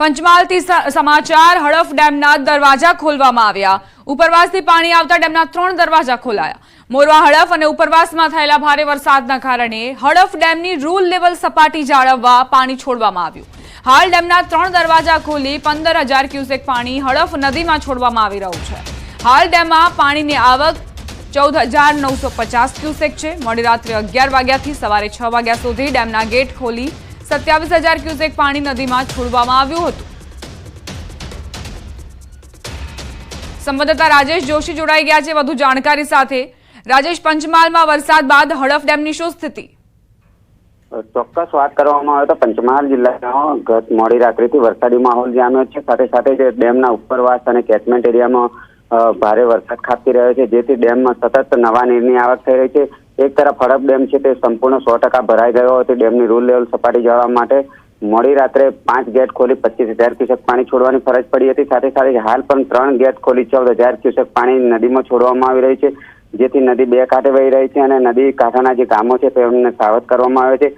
પંચમહાલથી સમાચાર, હડફ ડેમના દરવાજા ખોલવામાં આવ્યા. ઉપરવાસથી પાણી આવતા ડેમના ત્રણ દરવાજા ખોલાયા. મોરવા હડફ અને ઉપરવાસમાં થયેલા ભારે વરસાદના કારણે હડફ ડેમની રૂલ લેવલ સપાટી જાળવવા પાણી છોડવામાં આવ્યું. હાલ ડેમના ત્રણ દરવાજા ખોલી પંદર હજાર ક્યુસેક પાણી હડફ નદીમાં છોડવામાં આવી રહ્યું છે. હાલ ડેમમાં પાણીની આવક ચૌદ હજાર નવસો પચાસ ક્યુસેક છે. મોડી રાત્રે અગિયાર વાગ્યાથી સવારે છ વાગ્યા સુધી ડેમના ગેટ ખોલી સત્યાવીસ હજાર ક્યુસેક પાણી નદીમાં છોડવામાં આવ્યું હતું. સંવાદદાતા રાજેશ જોશી જોડાઈ ગયા છે વધુ જાણકારી સાથે. રાજેશ, પંચમહાલમાં વરસાદ બાદ હડફ ડેમની શું સ્થિતિ? ચોક્કસ વાત કરવામાં આવે તો પંચમહાલ જિલ્લામાં ગત મોડી રાત્રિથી વરસાદી માહોલ જામ્યો છે. સાથે સાથે જે ડેમના ઉપરવાસ અને કેચમેન્ટ એરિયામાં ભારે વરસાદ ખાબકી રહ્યો છે, જેથી ડેમમાં સતત નવા નીરની આવક થઈ રહી છે. એક તરફ હડપ ડેમ છે તે સંપૂર્ણ સો ટકા ભરાઈ ગયો હતો ડેમની રૂલ લેવલ સપાટી જવા માટે મોડી રાત્રે પાંચ ગેટ ખોલી પચીસ હજાર ક્યુસેક પાણી છોડવાની ફરજ પડી હતી. સાથે સાથે હાલ પણ ત્રણ ગેટ ખોલી ચૌદ હજાર ક્યુસેક પાણી નદીમાં છોડવામાં આવી રહી છે, જેથી નદી બે કાંઠે વહી રહી છે અને નદી કાંઠાના જે ગામો છે તેમને સાવધ કરવામાં આવે છે.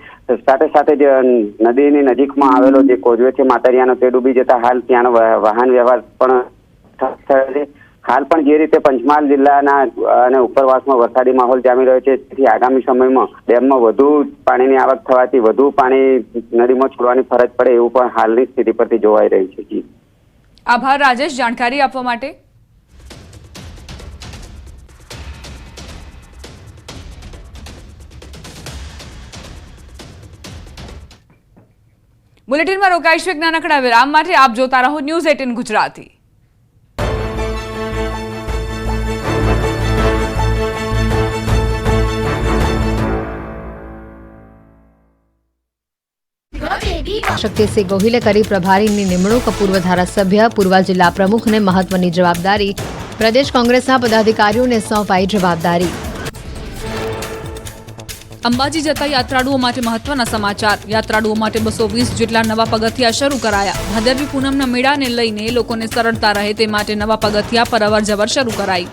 સાથે સાથે જે નદીની નજીકમાં આવેલો જે કોજવે છે માતારિયાનો તે ડૂબી જતા હાલ ત્યાંનો વાહન વ્યવહાર પણ થયો છે. હાલ પણ જે રીતે પંચમહાલ જિલ્લાના, અને ઉપરવાસમાં વરસાદી માહોલ જામી રહ્યો છે, તેથી આગામી સમયમાં ડેમમાં વધુ પાણીની આવક થવાથી વધુ પાણી નદીમાં છોડવાની ફરજ પડે એવું પણ હાલની સ્થિતિ પરથી જોવાઈ રહ્યું છે. આભાર, રાજેશ, જાણકારી આપવા માટે. બુલેટિનમાં રોકાઈશું એક નાનકડા વિરામ માટે. આપ જોતા રહો ન્યૂઝ એટીન ગુજરાતી. શક્તિસિંહ ગોહિલે કરી પ્રભારીની નિમણૂક. પૂર્વ ધારાસભ્ય, પૂર્વ જિલ્લા પ્રમુખને મહત્વની જવાબદારી. પ્રદેશ કોંગ્રેસના પદાધિકારીઓને સોંપાઈ જવાબદારી. અંબાજી જતા યાત્રાળુઓ માટે મહત્વના સમાચાર. યાત્રાળુઓ માટે બસો વીસ જેટલા નવા પગથિયા શરૂ કરાયા. ભાદરવી પૂનમના મેળાને લઈને લોકોને સરળતા રહે તે માટે નવા પગથિયા પર અવર જવર શરૂ કરાઈ.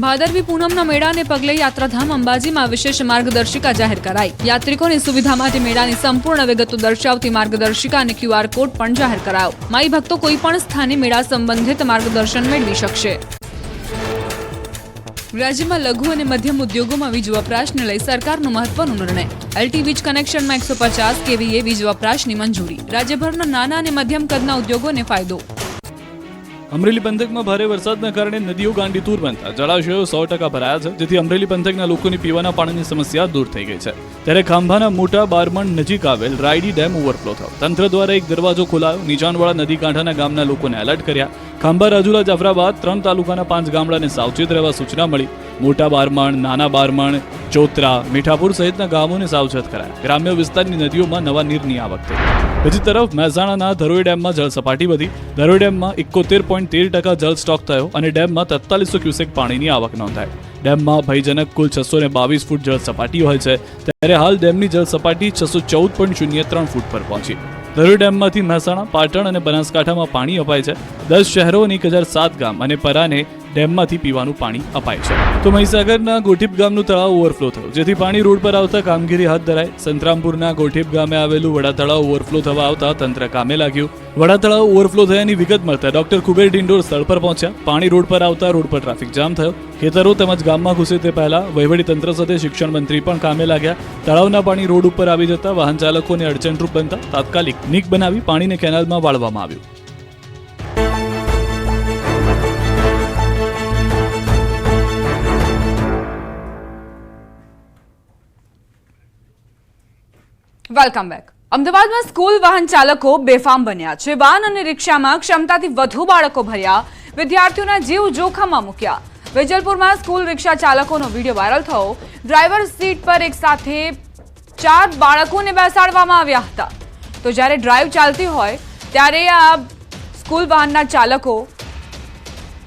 ભાદરવી પૂનમના મેળાને પગલે યાત્રાધામ અંબાજીમાં વિશેષ માર્ગદર્શિકા જાહેર કરાઈ. યાત્રિકોની સુવિધા માટે મેળાની સંપૂર્ણ વિગતો દર્શાવતી માર્ગદર્શિકા અને ક્યુઆર કોડ પણ જાહેર કરાયો. માઈ ભક્તો કોઈ પણ સ્થાને મેળા સંબંધિત માર્ગદર્શન મેળવી શકશે. રાજ્યમાં લઘુ અને મધ્યમ ઉદ્યોગોમાં વીજ વપરાશને લઈ સરકારનો મહત્વનો નિર્ણય. એલટી વીજ કનેક્શનમાં એકસો પચાસ કેવીએ વીજ વપરાશની મંજૂરી. રાજ્યભરના નાના અને મધ્યમ કદના ઉદ્યોગોને ફાયદો. અમરેલી પંથકમાં ભારે વરસાદના કારણે નદીઓ ગાંડીતુર બનતા જળાશયો સો ટકા ભરાયા છે, જેથી અમરેલી પંથકના લોકોની પીવાના પાણીની સમસ્યા દૂર થઈ ગઈ છે. ત્યારે ખાંભાના મોટા બારમણ નજીક આવેલ રાયડી ડેમ ઓવરફ્લો થયો. તંત્ર દ્વારા એક દરવાજો ખોલાયો. નીચાણવાળા નદી કાંઠાના ગામના લોકોને એલર્ટ કર્યા. ખાંભા રાજુલા જાફરાબાદ ત્રણ તાલુકાના પાંચ ગામડાને સાવચેત રહેવા સૂચના મળી. મોટા બારમણ, નાના બારમણ, ચોતરા, મીઠાપુર સહિતના ગામોને સાવચેત કરાયા. ગ્રામ્ય વિસ્તારની નદીઓમાં નવા નીરની આવક થઈ. બીજી તરફ મહેસાણાના ધરોઈ ડેમમાં જળસપાટી વધી. ધરોઈ ડેમમાં એકોતેર પોઈન્ટ તેર ટકા જળ સ્ટોક થયો અને ડેમમાં તેતાલીસો ક્યુસેક પાણીની આવક નોંધાઈ. ડેમમાં ભયજનક કુલ છસો ને બાવીસ ફૂટ જળ સપાટી હોય છે. ત્યારે હાલ ડેમની જળ સપાટી છસો ચૌદ પોઈન્ટ શૂન્ય ત્રણ ફૂટ પર પહોંચી. ધરોઈ ડેમમાંથી મહેસાણા, પાટણ અને બનાસકાંઠામાં પાણી અપાય છે. દસ શહેરો અને એક હજાર સાત ગામ અને પરાને ડેમમાંથી પીવાનું પાણી અપાય છે. તો મહીસાગરના ગોઠીપ ગામનું તળાવ ઓવરફ્લો થયું, જેથી પાણી રોડ પર આવતા કામગીરી હાથ ધરાઈ સંતરામપુરના ગોઠીપ ગામે આવેલું વડા તળાવ ઓવરફ્લો થવા આવતા તંત્ર કામે લાગ્યું. વડા તળાવ ઓવરફ્લો થયાની વિગત મળતા ડોક્ટર કુબેર ડિંડોર સ્થળ પર પહોંચ્યા. પાણી રોડ પર આવતા રોડ પર ટ્રાફિક જામ થયો. ખેતરો તેમજ ગામમાં ઘૂસે તે પહેલા તંત્ર સાથે શિક્ષણ મંત્રી પણ કામે લાગ્યા. તળાવના પાણી રોડ ઉપર આવી જતા વાહન ચાલકોને અડચણરૂપ બનતા તાત્કાલિક નીક બનાવી પાણીને કેનાલમાં વાળવામાં આવ્યું. વેલકમ બેક અમદાવાદમાં સ્કૂલ વાહન ચાલકો બેફામ બન્યા છે. વાહન અને રિક્ષામાં ક્ષમતાથી વધુ બાળકો ભર્યા. વિદ્યાર્થીઓના જીવ જોખમમાં મૂક્યા. વેજલપુરમાં સ્કૂલ રિક્ષા ચાલકોનો વીડિયો વાયરલ થયો. ડ્રાઈવર સીટ પર એક સાથે ચાર બાળકોને બેસાડવામાં આવ્યા હતા. તો જ્યારે ડ્રાઈવ ચાલતી હોય, ત્યારે આ સ્કૂલ વાહનના ચાલકો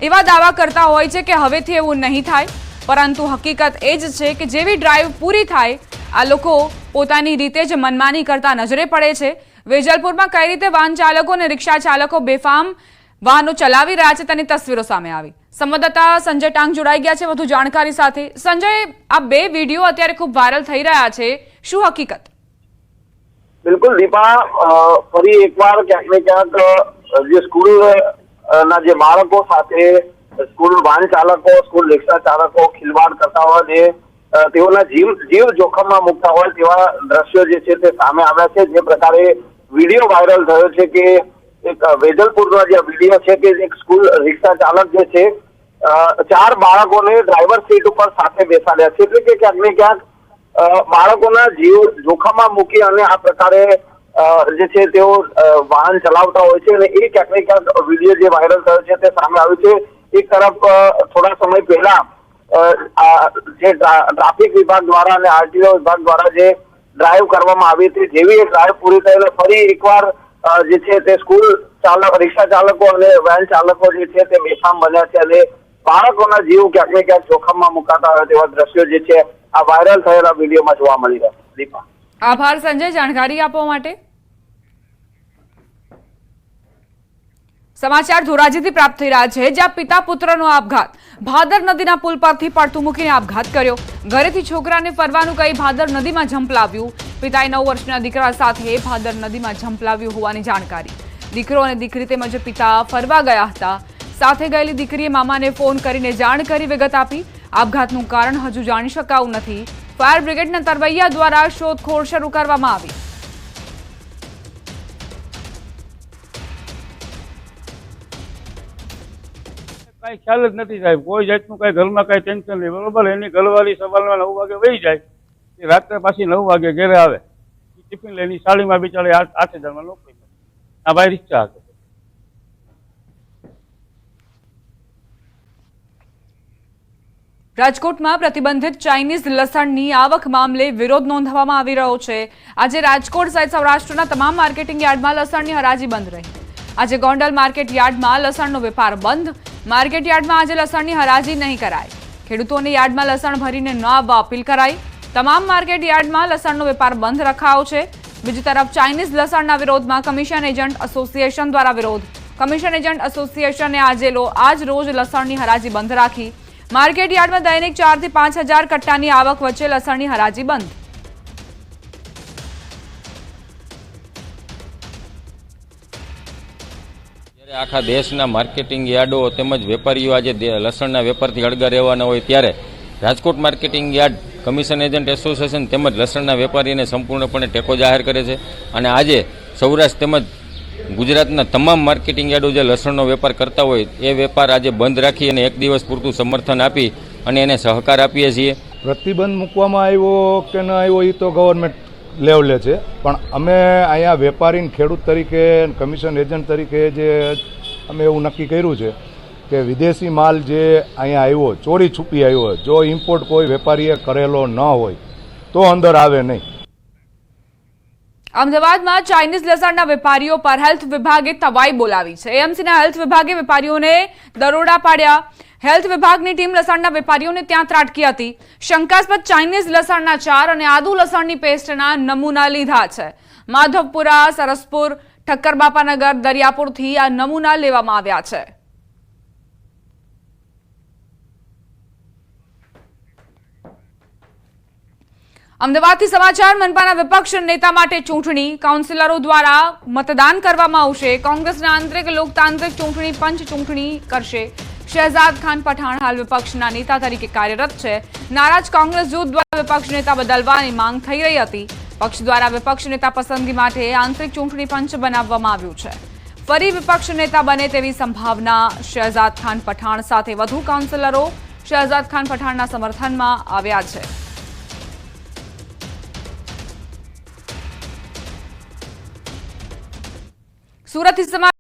એવા દાવા કરતા હોય છે કે હવેથી એવું નહીં થાય. પરંતુ હકીકત એ જ છે કે જેવી ડ્રાઈવ પૂરી થાય, આ લોકો પોતાની રીતે જ મનમાની કરતા નજરે પડે છે. વેજલપુરમાં કઈ રીતે વાહન ચાલકો અને રિક્ષા ચાલકો બેફામ વાહનો ચલાવી રહ્યા છે તેની તસવીરો સામે આવી. સંવાદદાતા સંજય ટાંગ જોડાઈ ગયા છે વધુ જાણકારી સાથે. સંજય, આ બે વીડિયો અત્યારે ખૂબ વાયરલ થઈ રહ્યા છે. શું હકીકત? બિલકુલ, દીપા ફરી એકવાર ક્યાંક ને ક્યાંક જે સ્કૂલ ના જે બાળકો સાથે, સ્કૂલ વાહન ચાલકો, સ્કૂલ રિક્ષા ચાલકો ખિલવાડ કરતા હોય તેઓના જીવ જીવ જોખમમાં મૂકતા હોય તેવા દ્રશ્યો જે છે તે સામે આવ્યા છે. જે પ્રકારે વીડિયો વાયરલ થયો છે કે એક વેજલપુરનો જે વીડિયો છે કે એક સ્કૂલ રિક્ષા ચાલક જે છે ચાર બાળકોને ડ્રાઈવર સીટ ઉપર સાથે બેસાડ્યા છે. એટલે કે ક્યાંક ને ક્યાંક બાળકોના જીવ જોખમમાં મૂકી અને આ પ્રકારે જે છે તેઓ વાહન ચલાવતા હોય છે અને એ ક્યાંક ને ક્યાંક વીડિયો જે વાયરલ થયો છે તે સામે આવ્યું છે. એક તરફ થોડા સમય પહેલા જે ટ્રાફિક વિભાગ દ્વારા અને આરટીઓ વિભાગ દ્વારા જે ડ્રાઈવ કરવામાં આવી હતી, જેવી એ ડ્રાઈવ પૂરી થયેલો, ફરી એકવાર જે છે તે સ્કૂલ ચાલક રિક્ષા ચાલકો અને વેન ચાલકો જે છે તે બેફામ બન્યા છે અને બાળકોના જીવ ક્યાંક ને ક્યાંક જોખમમાં મુકાતા હોય તેવા દ્રશ્યો જે છે આ વાયરલ થયેલા વિડીયોમાં જોવા મળી રહ્યા. દીપા આભાર સંજય, જાણકારી આપવા માટે સમાચાર ધોરાજીથી પ્રાપ્ત થઈ રહ્યા છે, જ્યાં પિતા પુત્રનો આપઘાત. ભાદર નદીના પુલ પરથી પડતું મૂકીને આપઘાત કર્યો. ઘરેથી છોકરાને ફરવાનું કહી ભાદર નદીમાં ઝંપલાવ્યું. પિતાએ નવ વર્ષના દીકરા સાથે ભાદર નદીમાં ઝંપલાવ્યું હોવાની જાણકારી. દીકરો અને દીકરી તેમજ પિતા ફરવા ગયા હતા. સાથે ગયેલી દીકરીએ મામાને ફોન કરીને જાણ કરી વિગત આપી. આપઘાતનું કારણ હજુ જાણી શકાયું નથી. ફાયર બ્રિગેડના તરવૈયા દ્વારા શોધખોળ શરૂ કરવામાં આવી. કઈ ખ્યાલ જ નથી સાહેબ. કોઈ જાતનું કઈ ઘરમાં કઈ ટેન્શન નહીં, બરોબર? એની ઘરવાળી સવારમાં નવ વાગે વહી જાય. એ રાત્રે પાછી નવ વાગે ઘરે આવે. ટિફિન લઈને સાડીમાં બિચારે આઠ હજારમાં નોકરી કરે આ ભાઈ રિક્ષા હતો રાજકોટમાં પ્રતિબંધિત ચાઇનીઝ લસણની આવક મામલે વિરોધ નોંધવામાં આવી રહ્યો છે. આજે રાજકોટ સહિત સૌરાષ્ટ્રના તમામ માર્કેટિંગ યાર્ડમાં લસણની હરાજી બંધ રહી. આજે ગોંડલ માર્કેટ યાર્ડમાં લસણનો વેપાર બંધ. માર્કેટ યાર્ડમાં આજે લસણની હરાજી નહીં કરાય ખેડૂતોને યાર્ડમાં લસણ ભરીને ન આવવા અપીલ કરાઈ. તમામ માર્કેટ યાર્ડમાં લસણનો વેપાર બંધ રખાયો છે. બીજી તરફ ચાઇનીઝ લસણના વિરોધમાં કમિશન એજન્ટ એસોસિએશન દ્વારા વિરોધ. કમિશન એજન્ટ એસોસિએશને આજે લો આજ રોજ લસણની હરાજી બંધ રાખી. માર્કેટ યાર્ડમાં દૈનિક ચારથી પાંચ હજાર કટ્ટાની આવક વચ્ચે લસણની હરાજી બંધ. આખા દેશના માર્કેટિંગ યાર્ડો તેમજ વેપારીઓ આજે લસણના વેપારથી અળગા રહેવાના હોય ત્યારે Rajkot marketing yard commission agent association તેમજ લસણના વેપારીને સંપૂર્ણપણે ટેકો જાહેર કરે છે અને આજે સૌરાષ્ટ્ર તેમજ ગુજરાતના તમામ માર્કેટિંગ યાર્ડો જે લસણનો વેપાર કરતા હોય એ વેપાર આજે બંધ રાખી અને એક દિવસ પૂરતું સમર્થન આપી અને એને સહકાર આપીએ છીએ. પ્રતિબંધ મૂકવામાં આવ્યો કે ન આવ્યો એ તો ગવર્મેન્ટ લેવલે છે. પણ અમે અહીંયા વેપારીને ખેડૂત તરીકે કમિશન એજન્ટ તરીકે જે અમે એવું નક્કી કર્યું છે કે વિદેશી માલ જે અહીંયા આવ્યો, ચોરી છુપી આવ્યો, જો ઇમ્પોર્ટ કોઈ વેપારીએ કરેલો ન હોય, તો અંદર આવે નહીં. અમદાવાદમાં ચાઇનીઝ લસણના વેપારીઓ પર હેલ્થ વિભાગે તવાઈ બોલાવી છે. એએમસીના હેલ્થ વિભાગે વેપારીઓને દરોડા પાડ્યા. હેલ્થ વિભાગની ટીમ લસણના વેપારીઓને ત્યાં ત્રાટકી હતી. શંકાસ્પદ ચાઇનીઝ લસણના ચાર અને આદુ લસણની પેસ્ટના નમૂના લીધા છે. માધવપુરા, સરસપુર, ઠક્કરબાપાનગર, દરિયાપુરથી આ નમૂના લેવામાં આવ્યા છે. અમદાવાદથી સમાચાર, મનપાના વિપક્ષ નેતા માટે ચૂંટણી. કાઉન્સિલરો દ્વારા મતદાન કરવામાં આવશે. કોંગ્રેસના આંતરિક લોકતાંત્રિક ચૂંટણી, પંચ ચૂંટણી કરશે. શહેજાદ ખાન પઠાણ હાલ વિપક્ષના નેતા તરીકે કાર્યરત છે. નારાજ કોંગ્રેસ જૂથ દ્વારા વિપક્ષ નેતા બદલવાની માંગ થઈ રહી હતી. પક્ષ દ્વારા વિપક્ષ નેતા પસંદગી માટે આંતરિક ચૂંટણી પંચ બનાવવામાં આવ્યું છે. ફરી વિપક્ષ નેતા બને તેવી સંભાવના શહેજાદ ખાન પઠાણ સાથે વધુ કાઉન્સિલરો શહેજાદ ખાન પઠાણના સમર્થનમાં આવ્યા છે. સુરતથી સમાચાર